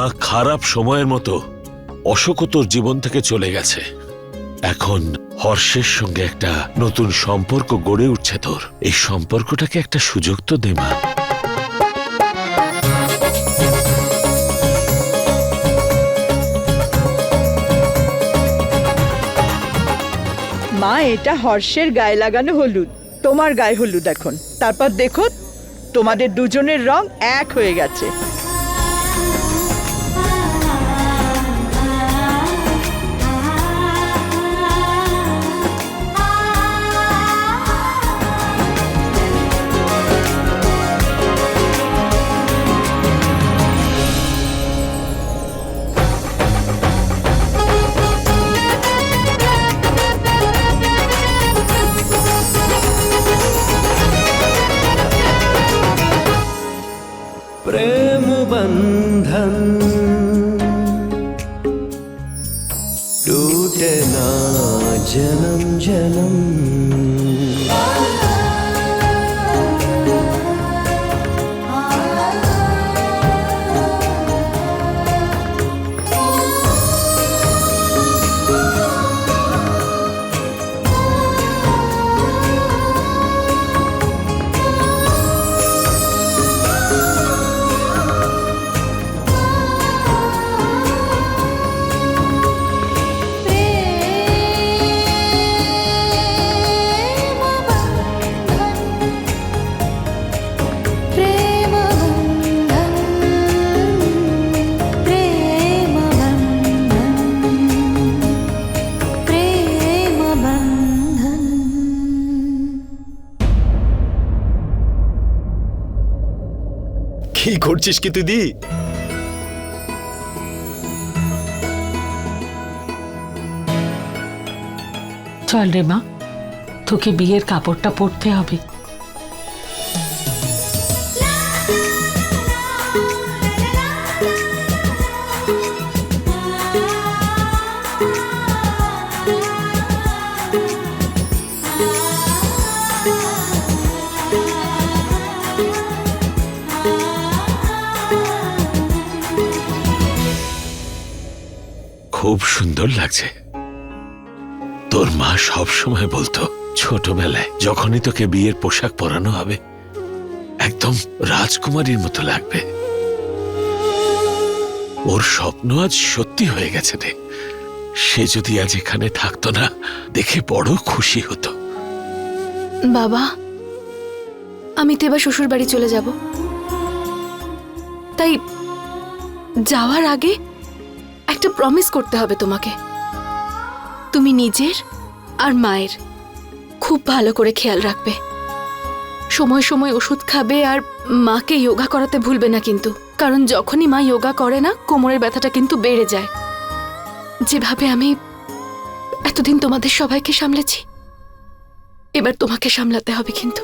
মা খারাপ সময়ের মতো অশোকও তোর জীবন থেকে চলে গেছে। এখন হর্ষের সঙ্গে একটা নতুন সম্পর্ক গড়ে উঠছে তোর। এই সম্পর্কটাকে একটা সুযোগ তো দে, মা। মা, এটা হর্ষের গায়ে লাগানো হলুদ। তোমার গায়ে হলুদ এখন। তারপর দেখো, তোমাদের দুজনের রং এক হয়ে গেছে। কি করছিস কি তুই দি? চল রে মা তোকে বিয়ের কাপড়টা পরতে হবে। সুন্দর লাগছে। তোর মা সব সময় বলতো, ছোটবেলায় যখনই তোকে বিয়ের পোশাক পরানো হবে, একদম রাজকুমারীর মতো লাগবে। ওর স্বপ্ন আজ সত্যি হয়ে গেছে রে। সে যদি আজ এখানে থাকতো না, দেখে বড় খুশি হতো। বাবা, আমি তো এবার শ্বশুর বাড়ি চলে যাব। তাই যাওয়ার আগে একটা প্রমিস করতে হবে তোমাকে। তুমি নিজের আর মায়ের খুব ভালো করে খেয়াল রাখবে। সময় সময় ওষুধ খাবে আর মাকে যোগা করাতে ভুলবে না কিন্তু। কারণ যখনই মা যোগা করে না, কোমরের ব্যথাটা কিন্তু বেড়ে যায়। যেভাবে আমি এতদিন তোমাদের সবাইকে সামলেছি, এবার তোমাকে সামলাতে হবে কিন্তু।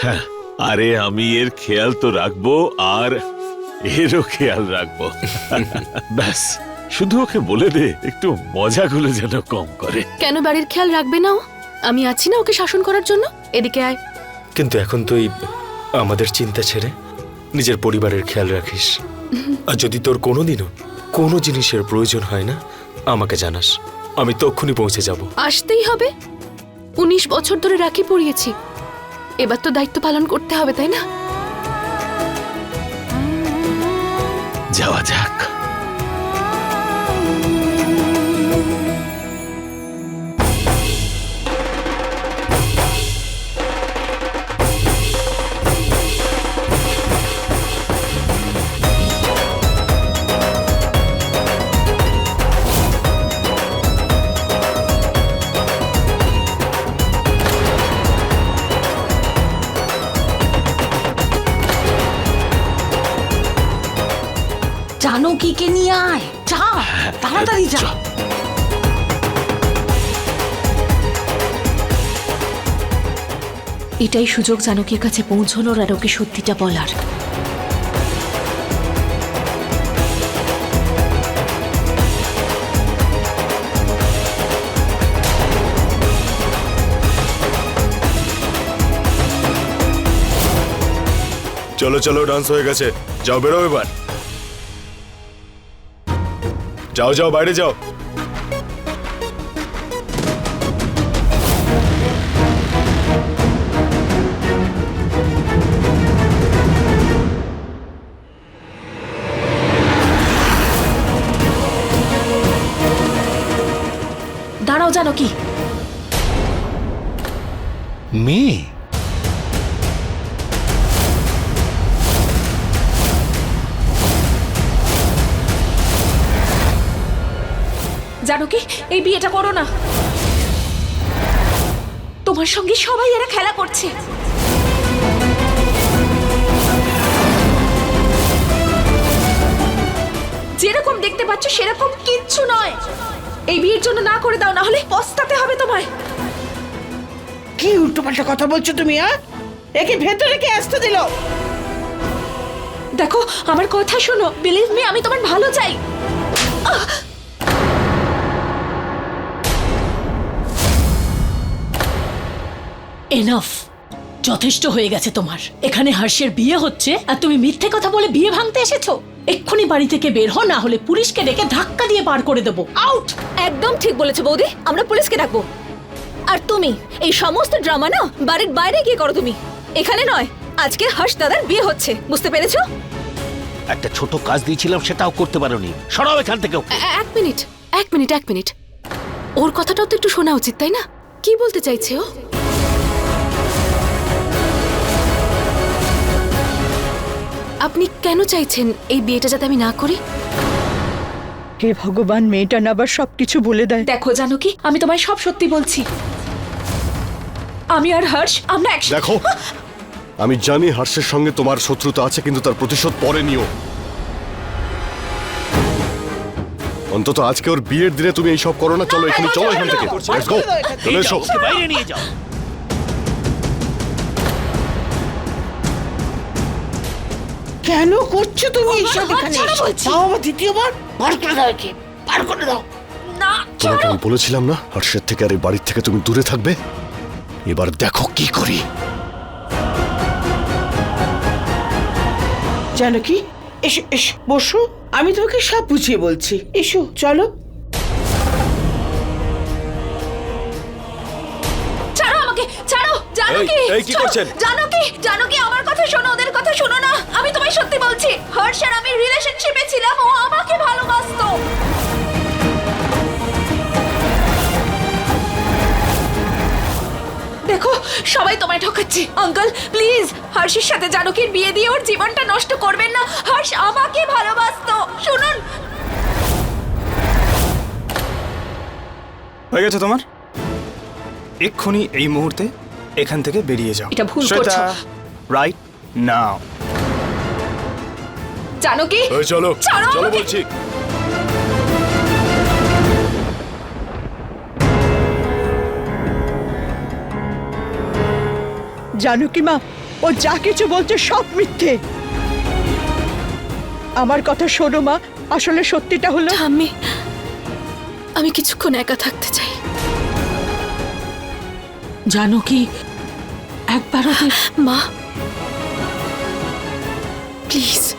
হ্যাঁ আরে আমি এর খেয়াল তো রাখব আর এরও খেয়াল রাখব। ব্যাস শুধু ওকে বলে দে একটু মজাগুলো যেন কম করে। কেন বাড়ির খেয়াল রাখবে না ও? আমি আছি না ওকে শাসন করার জন্য? এদিকে আয়। কিন্তু এখন তুই আমাদের চিন্তা ছেড়ে নিজের পরিবারের খেয়াল রাখিস। আর যদি তোর কোনোদিনও কোনো জিনিসের প্রয়োজন হয় না আমাকে জানাস। আমি তক্ষুনি পৌঁছে যাব। আসতেই হবে। উনিশ বছর ধরে রাখি পড়িয়েছি। এবার তো দায়িত্ব পালন করতে হবে তাই না? যাওয়া যাক তাড়াতাড়ি যা। এটাই সুযোগ জানকীর কাছে পৌঁছানোর আর ওকে সত্যিটা বলার। চলো চলো ডান্স হয়ে গেছে। যাও বেরো এবার। যাও যাও বাইরে যাও দাঁড়াও জানো কি মেয়ে জানো কি? এই বিয়েটা করো না। তোমার সঙ্গে সবাই এরা খেলা করছে। যেরকম দেখতে পাচ্ছ সেরকম কিচ্ছু নয়। এই বিয়ের জন্য না করে দাও না হলে পস্তাতে হবে তোমায়। কি উল্টোপাল্টা কথা বলছো তুমি আর একে ভেতরে কে আসতে দিল? দেখো আমার কথা শোনো। বিলিভ মি আমি তোমার ভালো চাই। এনাফ যথেষ্ট হয়ে গেছে তোমার। এখানে হর্ষের বিয়ে হচ্ছে আর তুমি মিথ্যে কথা বলে বিয়ে ভাঙতে এসেছ। এক্ষুনি বাড়ি থেকে বের হও না হলে পুলিশকে ডেকে ধাক্কা দিয়ে পার করে দেবো। আউট একদম ঠিক বলেছ বৌদি। আমরা পুলিশকে ডাকবো। আর তুমি এই সমস্ত ড্রামা না বাড়ির বাইরে গিয়ে করো তুমি। এখানে নয় আজকে হর্ষ দাদার বিয়ে হচ্ছে। বুঝতে পেরেছ? একটা ছোট কাজ দিয়েছিলাম সেটাও করতে পারোনি। সরাও এখান থেকে এক মিনিট এক মিনিট এক মিনিট। ওর কথাটাও তো একটু শোনা উচিত তাই না? কি বলতে চাইছে ও? আপনি কেন চাইছেন এই বিয়েটা যাতে আমি না করি? হে ভগবান মেয়েটা না আবার সবকিছু বলে দেয়। দেখো জানো কি? আমি তোমায় সব সত্যি বলছি। আমি আর হর্ষ আমরা একসাথে দেখো আমি জানি হর্ষের সঙ্গে তোমার শত্রুতা আছে কিন্তু তার প্রতিশোধ পরে নিও। অন্তত আজকে ওর বিয়ের দিনে তুমি এইসব করো না চলো এখানে চলো এখান থেকে. চলে এসো। বাইরে নিয়ে যাও। কেন করছ তুমি এইসব এখানে? তাও আবার দ্বিতীয়বার। বার করে দাও একে বার করে দাও। তোমাকে আমি বলেছিলাম না হর্ষের থেকে আর এই বাড়ির থেকে তুমি দূরে থাকবে? এবার দেখো কি করি। জানো কি? এসো এসো বসো। আমি তোমাকে সব বুঝিয়ে বলছি। এসো চলো। ছাড়ো আমাকে ছাড়ো। জানো এই, কি? এই, কি করছেন? জানো কি? জানো কি? আমার কথা শোনো ওদের কথা শোনো না। আমি তোমায় সত্যি বলছি হর্ষ আর আমি রিলেশনশিপে ছিলাম ও আমাকে ভালোবাসতো। দেখো সবাই তোমায় ঠকাচ্ছে। আঙ্কেল প্লিজ হর্ষের সাথে জানকীর বিয়ে দিয়ে ওর জীবনটা নষ্ট করবেন না। হর্ষ আমাকে ভালোবাসতো। শুনুন। হয়ে গেছে তোমার? এক্ষুনি এই মুহূর্তে এখান থেকে বেরিয়ে যাও। এটা ভুল করছ। রাইট? নাও জানকী? ওই চলো। ছাড়ো চলো আমাকে। বলছি। জানো কি মা ও যা কিছু বলছে সব মিথ্যে। আমার কথা শোনো মা আসলে সত্যিটা হলো আমি আমি কিছুক্ষণ একা থাকতে চাই। জানো কি একবার মা প্লিজ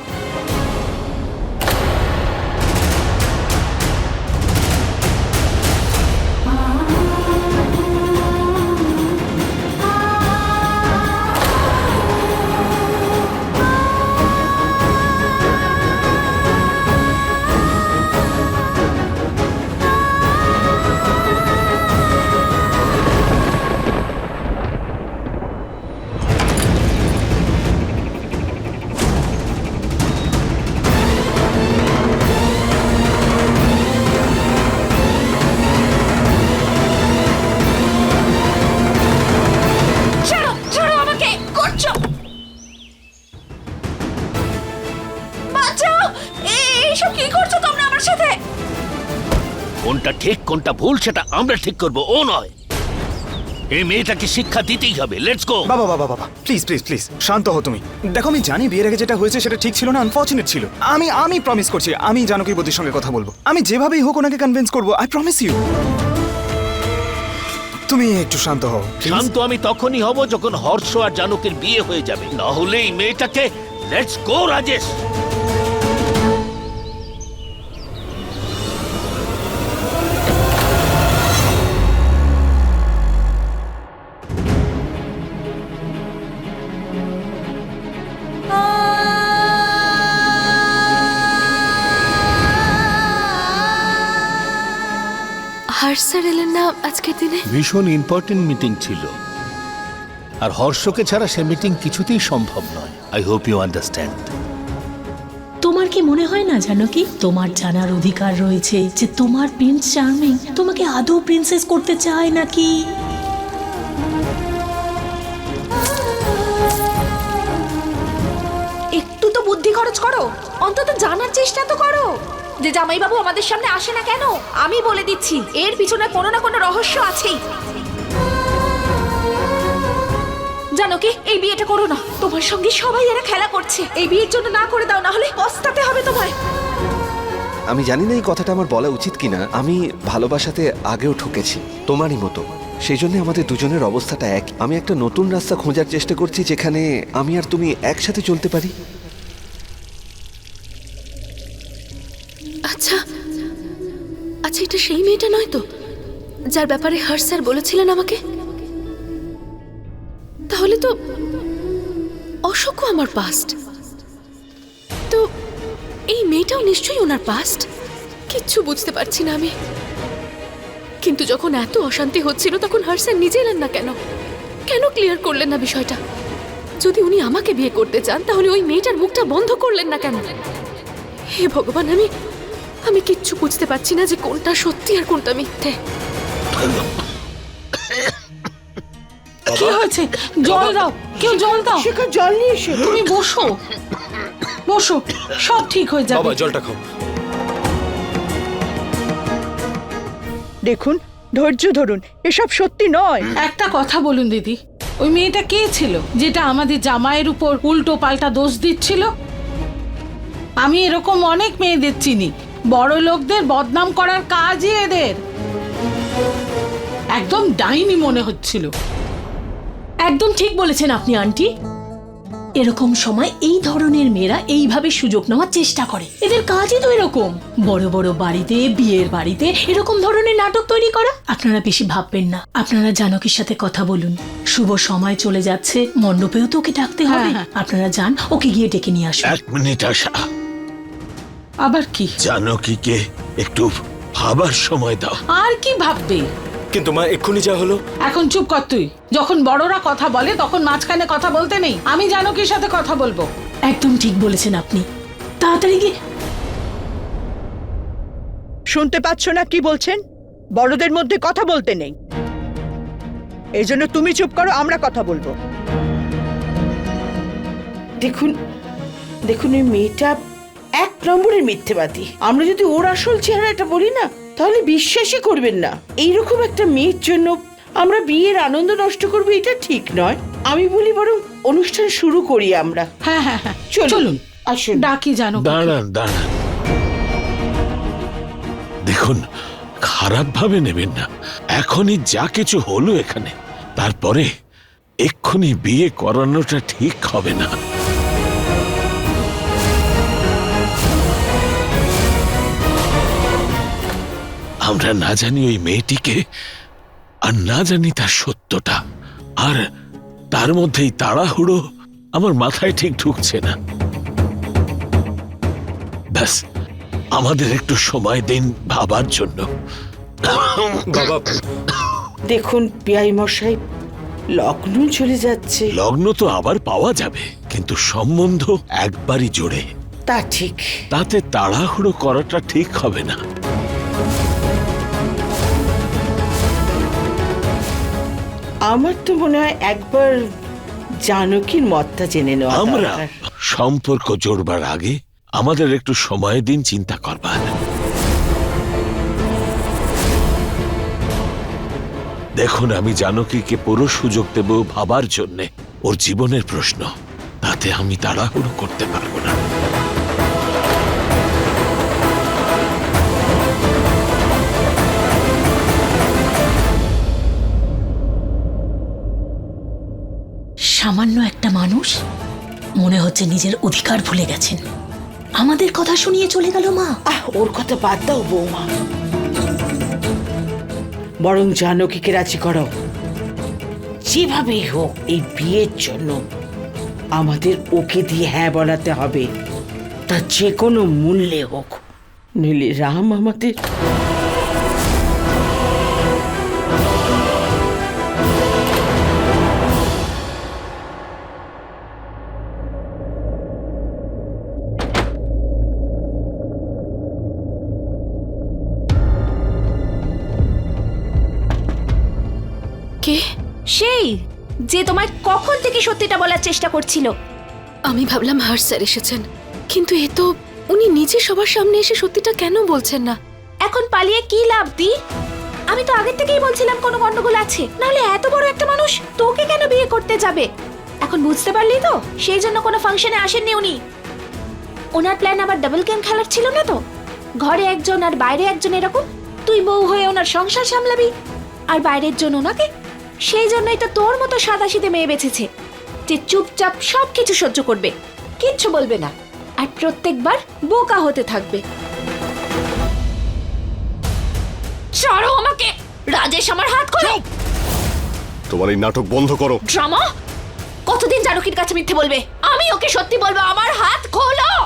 এইসব কি করছ তোমরা আমার সাথে? কোনটা ঠিক কোনটা ভুল সেটা আমরা ঠিক করব ও নয়। এই মেয়েটাকে শিক্ষা দিতেই হবে লেটস গো বাবা বাবা বাবা প্লিজ প্লিজ প্লিজ শান্ত হও তুমি। দেখো আমি জানি বিয়ের আগে যেটা হয়েছে সেটা ঠিক ছিল না আনফর্চুনেট ছিল। আমি আমি প্রমিস করছি আমি জানকী বদির সঙ্গে কথা বলব। আমি যেভাবেই হোক ওনাকে কনভিন্স করব আই প্রমিস ইউ তুমি একটু শান্ত হও। শান্ত আমি তখনই হব যখন হর্ষ আর জানকের বিয়ে হয়ে যাবে। না হলে এই মেয়েটাকে let's go Rajesh. Harsh sir এলেন না আজকের দিনে? ভীষণ ইম্পর্টেন্ট মিটিং ছিল। আর হর্ষকে ছাড়া সে মিটিং কিছুতেই সম্ভব নয়। আই হোপ ইউ আন্ডারস্ট্যান্ড তোমার কি মনে হয় না জানো কি? তোমার জানার অধিকার রয়েছে যে তোমার প্রিন্স চার্মিং তোমাকে আদৌ প্রিন্সেস করতে চায় নাকি? একটু তো বুদ্ধি খরচ করো। অন্তত জানার চেষ্টা তো করো। যে জামাইবাবু আমাদের সামনে আসে না কেন? আমি বলে দিচ্ছি, এর পিছনে কোনো না কোনো রহস্য আছেই। জানো কি? এই বিয়েটা করো না। তোমার সঙ্গে সবাই এরা খেলা করছে। এই বিয়ের জন্য না করে দাও না হলে পস্তাতে হবে তোমায়। আমি জানি না এই কথাটা আমার বলা উচিত কিনা। আমি ভালোবাসাতে আগেও ঠকেছি, তোমারই মতো। সেই জন্য আমাদের দুজনের অবস্থাটা এক। আমি একটা নতুন রাস্তা খোঁজার চেষ্টা করছি যেখানে আমি আর তুমি একসাথে চলতে পারি। এটা সেই মেয়েটা নয় তো? যার ব্যাপারে হর্ষ স্যার বলেছিলেন আমাকে? তাহলে তো অশোকও আমার পাস্ট তো এই মেয়েটাও নিশ্চয়ই ওনার পাস্ট কিচ্ছু বুঝতে পারছি না আমি। কিন্তু যখন এত অশান্তি হচ্ছিল, তখন হর্ষ স্যার নিজে এলেন না কেন? কেন ক্লিয়ার করলেন না বিষয়টা? যদি উনি আমাকে বিয়ে করতে চান, তাহলে ওই মেয়েটার মুখটা বন্ধ করলেন না কেন? হে ভগবান, আমি আমি কিচ্ছু বুঝতে পারছি না যে কোনটা সত্যি আর কোনটা মিথ্যে। কি হয়েছে? জল দাও। কেউ জল দাও। শেখর জল নিয়ে এসো। তুমি বসো। বসো। সব ঠিক হয়ে যাবে। বাবা জলটা খাও। দেখুন ধৈর্য ধরুন। এসব সত্যি নয়। একটা কথা বলুন দিদি। ওই মেয়েটা কে ছিল যেটা আমাদের জামাইয়ের উপর উল্টো পাল্টা দোষ দিচ্ছিল? আমি এরকম অনেক মেয়েদের চিনি। বড় লোকদের বদনাম করার কাজই এদের। একদম ডাইনি মনে হচ্ছিল। একদম ঠিক বলেছেন আপনি আন্টি। এরকম সময় এই ধরনের মেয়েরা এইভাবে সুযোগ নেওয়ার চেষ্টা করে। এদের কাজই তো এরকম। বড় বড় বাড়িতে বিয়ের বাড়িতে এরকম ধরনের নাটক তৈরি করা? আপনারা বেশি ভাববেন না। আপনারা জানকীর সাথে কথা বলুন। শুভ সময় চলে যাচ্ছে। মণ্ডপেও তো ওকে ডাকতে হবে। আপনারা যান ওকে গিয়ে ডেকে নিয়ে আসুন। এক মিনিট আশা। আবার কি? জানকীকে একটু ভাবার সময় দাও। আর কি ভাববে? কিন্তু মা এক্ষুনি যা হলো। এখন চুপ কর তুই। যখন বড়রা কথা বলে তখন মাঝখানে কথা বলতে নেই। আমি জানকীর সাথে কথা বলব? একদম ঠিক বলেছেন আপনি। তাড়াতাড়ি গিয়ে শুনতে পাচ্ছ না কি বলছেন? বড়দের মধ্যে কথা বলতে নেই। এই জন্য তুমি চুপ করো আমরা কথা বলব। দেখুন দেখুন এই মেয়েটা এক নম্বরের মিথ্যেবাদী। আমরা যদি ওর আসল চেহারাটা বলি না তাহলে বিশ্বাসই করবেন না। এইরকম একটা মেয়ের জন্য আমরা বিয়ের আনন্দ নষ্ট করব এটা ঠিক নয়। আমি বলি বরং অনুষ্ঠান শুরু করি আমরা। হ্যাঁ হ্যাঁ হ্যাঁ। চলুন। চলুন। আসুন। ডাকি জানো দাঁড়ান দাঁড়ান। দেখুন খারাপ ভাবে নেবেন না। এখনই যা কিছু হলো এখানে তারপরে এক্ষুনি বিয়ে করানোটা ঠিক হবে না। আমরা না জানি ওই মেয়েটিকে আর না জানি তার সত্যটা। আর তার মধ্যেই তাড়াহুড়ো আমার মাথায় ঠিক ঢুকছে না। ব্যাস আমাদের একটু সময় দিন ভাবার জন্য। বাবা। দেখুন পিয়াই মশাই লগ্ন চলে যাচ্ছে। লগ্ন তো আবার পাওয়া যাবে কিন্তু সম্বন্ধ একবারই জোরে। তা ঠিক। তাতে তাড়াহুড়ো করাটা ঠিক হবে না। আমার তো মনে হয় একবার জানকীর মতটা জেনে নেওয়া আমরা দরকার। সম্পর্ক জোড়বার আগে আমাদের একটু সময় দিন চিন্তা করবার। দেখুন আমি জানকীকে পুরো সুযোগ দেব ভাবার জন্যে। ওর জীবনের প্রশ্ন তাতে আমি তাড়াহুড়ো করতে পারব না। সামান্য একটা মানুষ মনে হচ্ছে নিজের অধিকার ভুলে গেছেন। আমাদের কথা শুনিয়ে চলে গেল মা। ওর কথা বাদ দাও বৌমা। বরং জানকীকে রাজি করো। যেভাবেই হোক, এই বিয়ের জন্য আমাদের ওকে দিয়ে হ্যাঁ বলাতে হবে। তা যে কোনো মূল্যে হোক। নইলে রাম আমাদের যে তোমায় কখন থেকে সত্যিটা বলার চেষ্টা করছিল? আমি ভাবলাম হার স্যার এসেছেন কিন্তু এ তো উনি নিজে সবার সামনে এসে সত্যিটা কেন বলছেন না? এখন পালিয়ে কি লাভ দি? আমি তো আগের থেকেই বলছিলাম কোনো গন্ডগোল আছে নাহলে এত বড় একটা মানুষ তোকে কেন বিয়ে করতে যাবে? এখন বুঝতে পারলি তো সেই জন্য কোনো ফাংশনে আসেননি উনি। ওনার প্ল্যান আবার ডাবল গেম খেলার ছিল না তো? ঘরে একজন আর বাইরে একজন এরকম? তুই বউ হয়ে ওনার সংসার সামলাবি আর বাইরের জন্য ওনাকে সেই জন্যই তো তোর মতো সাদাসিধে মেয়ে বেঁচেছে যে চুপচাপ সব কিছু সহ্য করবে। কিচ্ছু বলবে না আর প্রত্যেকবার বোকা হতে থাকবে। ছাড়ো আমাকে! রাজেশ আমার হাত খোলো! তোমার এই নাটক বন্ধ করো। ড্রামা? কতদিন জানকীর কাছে মিথ্যে বলবে? আমি ওকে সত্যি বলব আমার হাত খোলো!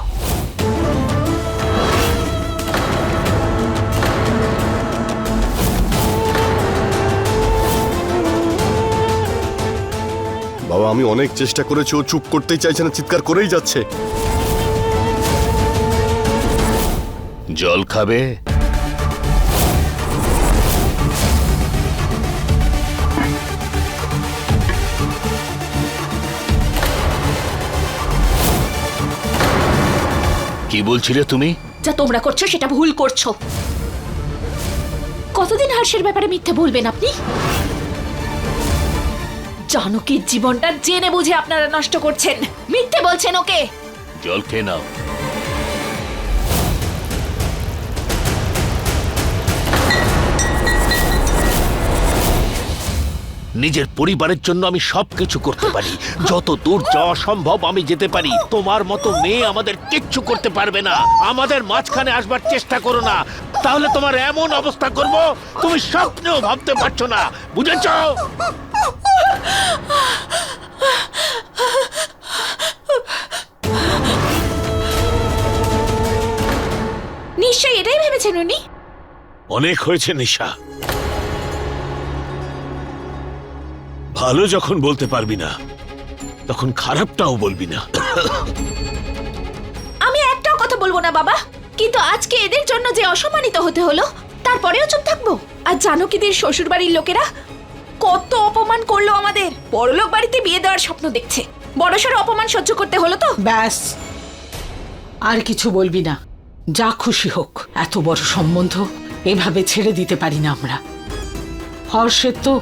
বাবা, আমি অনেক চেষ্টা করেছি, ও চুপ করতেই চাইছে না, চিৎকার করেই যাচ্ছে। জল খাবে? কি বলছিলে তুমি? যা তোমরা করছ, সেটা ভুল করছ। কতদিন হর্ষের ব্যাপারে মিথ্যে বলবেন আপনি? জানকীর জীবনটা জেনে বুঝে আপনারা নষ্ট করছেন। মিথ্যে বলছেন ওকে। জল খেয়ে নাও। নিজের পরিবারের জন্য আমি সবকিছু করতে পারি। যত দূর যাওয়া সম্ভব আমি যেতে পারি। তোমার মতো মেয়ে আমাদের কিচ্ছু করতে পারবে না। আমাদের মাঝখানে আসবার চেষ্টা করো না। তাহলে তোমার এমন অবস্থা করব, তুমি স্বপ্নেও ভাবতে পারছ না। বুঝেছ? নিশ্চয়ই এটাই ভেবেছেন উনি? অনেক হয়েছে নিশা। ভালো যখন বলতে পারবি না তখন খারাপটাও বলবি না। আমি একটাও কথা বলব না বাবা। কিন্তু আজকে এদের জন্য যে অসম্মানিত হতে হলো তারপরেও চুপ থাকব। আর জানকীদের শ্বশুর বাড়ির লোকেরা কত অপমান করল আমাদের। বড়লোক বাড়িতে বিয়ে দেওয়ার স্বপ্ন দেখছে। বড়সড় অপমান সহ্য করতে হলো তো? ব্যাস। আর কিছু বলবি না। যা খুশি হোক, এত বড় সম্বন্ধ এভাবে ছেড়ে দিতে পারি না আমরা। হর্ষের তো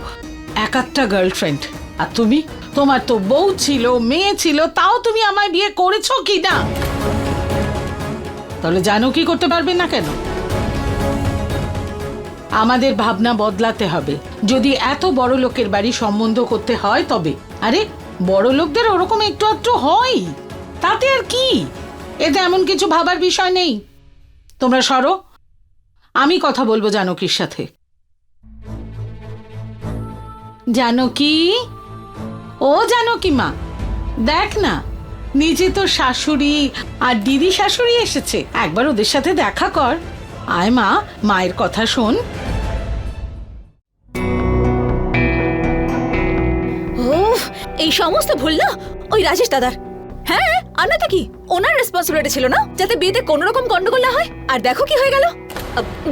এক একটা গার্লফ্রেন্ড আর তুমি? তোমার তো বউ ছিল, মেয়ে ছিল, তাও তুমি আমায় বিয়ে করেছ কি না তাহলে জানো কি করতে পারবে না কেন? আমাদের ভাবনা বদলাতে হবে। যদি এত বড় লোকের বাড়ি সম্বন্ধ করতে হয় তবে। আরে, বড় লোকদের ওরকম একটু একটু হয়। তাতে আর কি? এতে এমন কিছু ভাবার বিষয় নেই। তোমরা সরো। আমি কথা বলব জানকীর সাথে। জানকী? ও জানকী মা, দেখ না, নিজে তো শাশুড়ি আর দিদি শাশুড়ি এসেছে। একবার ওদের সাথে দেখা কর। আয় মা মায়ের কথা শোন। উফ, এই সমস্ত ভুল না? ওই রাজেশ দাদার। হ্যাঁ আর না তো কি? ওনার রেসপন্সিবিলিটি ছিল না যাতে বিয়েতে কোনো রকম গন্ডগোল না হয়? আর দেখো কি হয়ে গেল।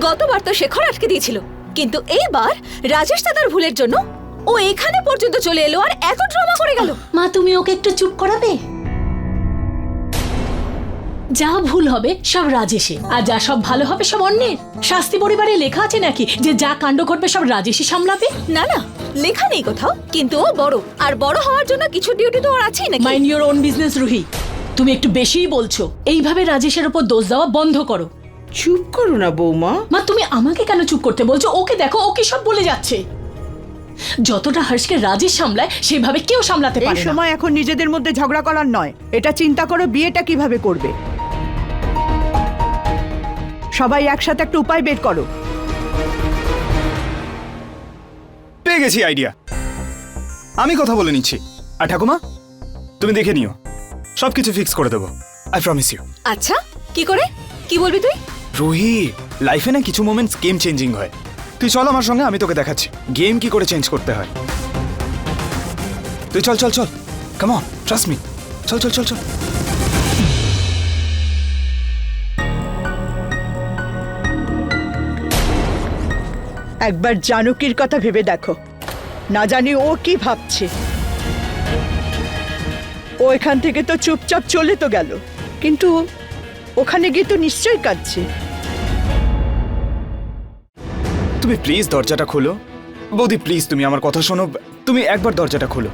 গতবার তো শেখর আটকে দিয়েছিল। কিন্তু এইবার রাজেশ দাদার ভুলের জন্য ও এখানে পর্যন্ত চলে এলো আর এত ড্রামা করে গেল। মা তুমি ওকে একটু চুপ করাবে? যা ভুল হবে সব রাজেশে। আর যা সব ভালো হবে সব অন্যের। শাস্তি পরিবারে লেখা আছে নাকি যে যা কাণ্ড করবে সব রাজেশই সামলাবে না না লেখা নেই কোথাও কিন্তু ও বড়। আর বড় হওয়ার জন্য কিছু ডিউটি তো ওর আছেই নাকি? Mind your own business Ruhi. তুমি একটু বেশিই বলছো। এইভাবে রাজেশের উপর দোষ দেওয়া বন্ধ করো। চুপ করো না বৌমা। মা তুমি আমাকে কেন চুপ করতে বলছো? ওকে দেখো ওকে সব বলে যাচ্ছে। যতটা হর্ষকে রাজেশ সামলায় সেভাবে কেউ সামলাতে এই পারে না। সময় এখন নিজেদের মধ্যে ঝগড়া করার নয়। এটা চিন্তা করো বিয়েটা কীভাবে করবে। সবাই একসাথে একটা উপায় বের করো। পেয়ে গেছি আইডিয়া আমি কথা বলে নিচ্ছি। আর ঠাকুমা তুমি দেখে নিও। সব কিছু ফিক্স করে দেবো। আই প্রমিস ইউ আচ্ছা কি করে? কি বলবি তুই? রুহি লাইফে না কিছু মোমেন্টস গেম চেঞ্জিং হয়। তুই চল আমার সঙ্গে আমি তোকে দেখাচ্ছি। গেম কি করে চেঞ্জ করতে হয়? তুই চল চল চল। কাম অন ট্রাস্ট মি চল চল চল চল। একবার জানকীর কথা ভেবে দেখো। না জানি ও কি ভাবছে। ও এখান থেকে তো চুপচাপ চলে তো গেল। কিন্তু ওখানে গিয়ে তো নিশ্চয়ই কাঁদছে। তুমি প্লিজ দরজাটা খোলো। বৌদি প্লিজ তুমি আমার কথা শোনো। তুমি একবার দরজাটা খোলো।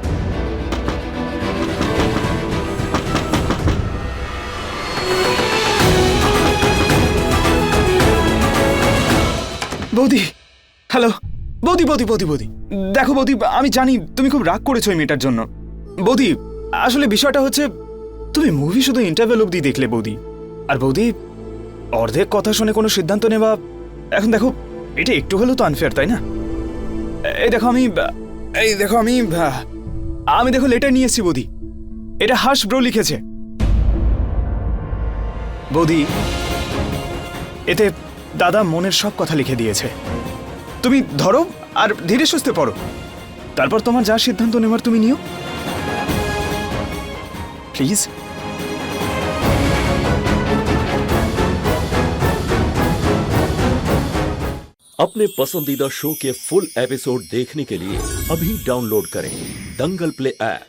বৌদি হ্যালো, বৌদি বৌদি বৌদি বৌদি। দেখো বৌদি, আমি জানি তুমি খুব রাগ করেছ এই মেয়েটার জন্য। বৌদি, আসলে বিষয়টা হচ্ছে, তুমি মুভি শুধু ইন্টারভেল অব্দি দেখলে বৌদি। আর বৌদি, অর্ধেক কথা শুনে কোনো সিদ্ধান্ত নেওয়া, এখন দেখো, এটা একটু হলেও তো আনফেয়ার তাই না? এই দেখো আমি, এই দেখো আমি আমি দেখো লেটার নিয়ে এসেছি বৌদি। এটা হাস ব্রো লিখেছে। বৌদি, এতে দাদা মনের সব কথা লিখে দিয়েছে। তুমি ধরো আর ধীরে সুস্থে পড়ো তারপর তোমার যা সিদ্ধান্ত নেওয়ার তুমি নিও প্লিজ अपने पसंदीदा शो के फुल एपिसोड देखने के लिए अभी डाउनलोड करें दंगल प्ले ऐप